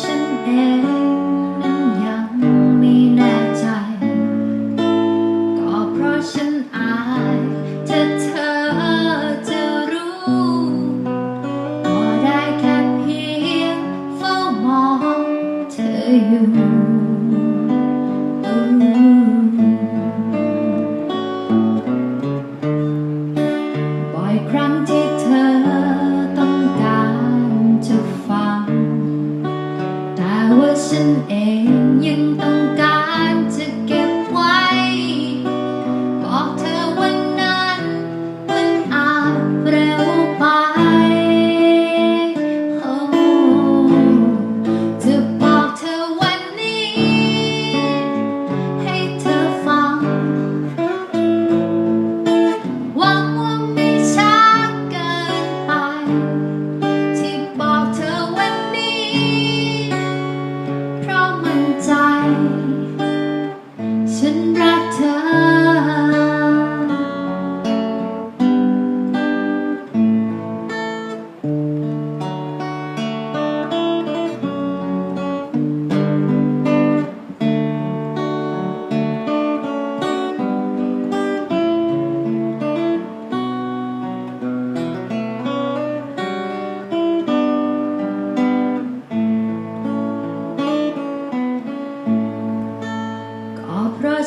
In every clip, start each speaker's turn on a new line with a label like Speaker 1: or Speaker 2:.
Speaker 1: ฉันเองนั้นยังไม่แน่ใจ ก็เพราะฉันอายถ้เธอจะรู้ก็ได้แค่เพียงเฝ้ามองเธออยู่บ่อยครั้งที่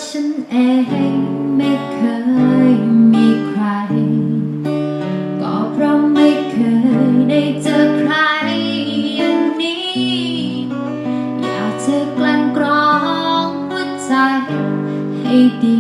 Speaker 1: ฉันเองไม่เคยมีใคร ก็เพราะไม่เคยได้เจอใครอย่างนี้ อยากจะกลั่นกรองหัวใจให้ดี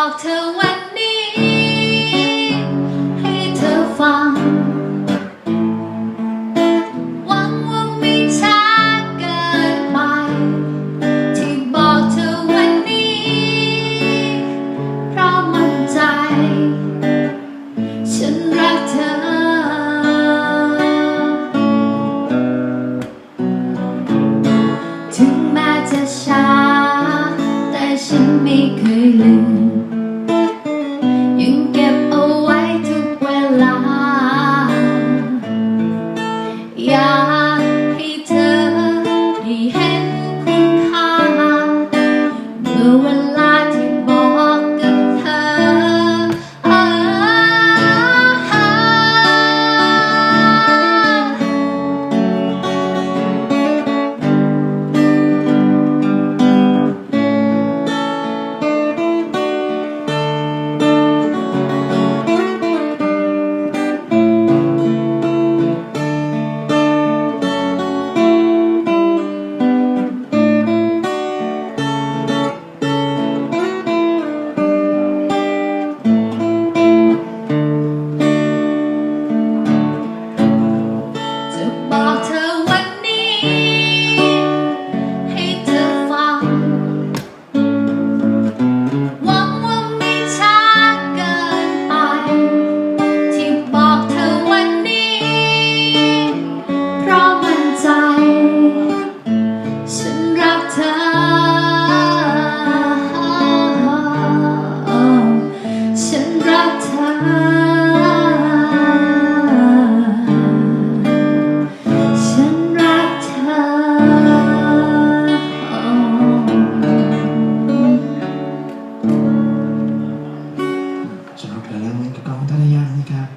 Speaker 1: walked away. you get บอกเธอวันนี้ ให้เธอฟัง หวังว่าไม่ช้าเกินไป ที่บอกเธอวันนี้ เพราะมันใจ ฉันรักเธอ ฉันรักเธอ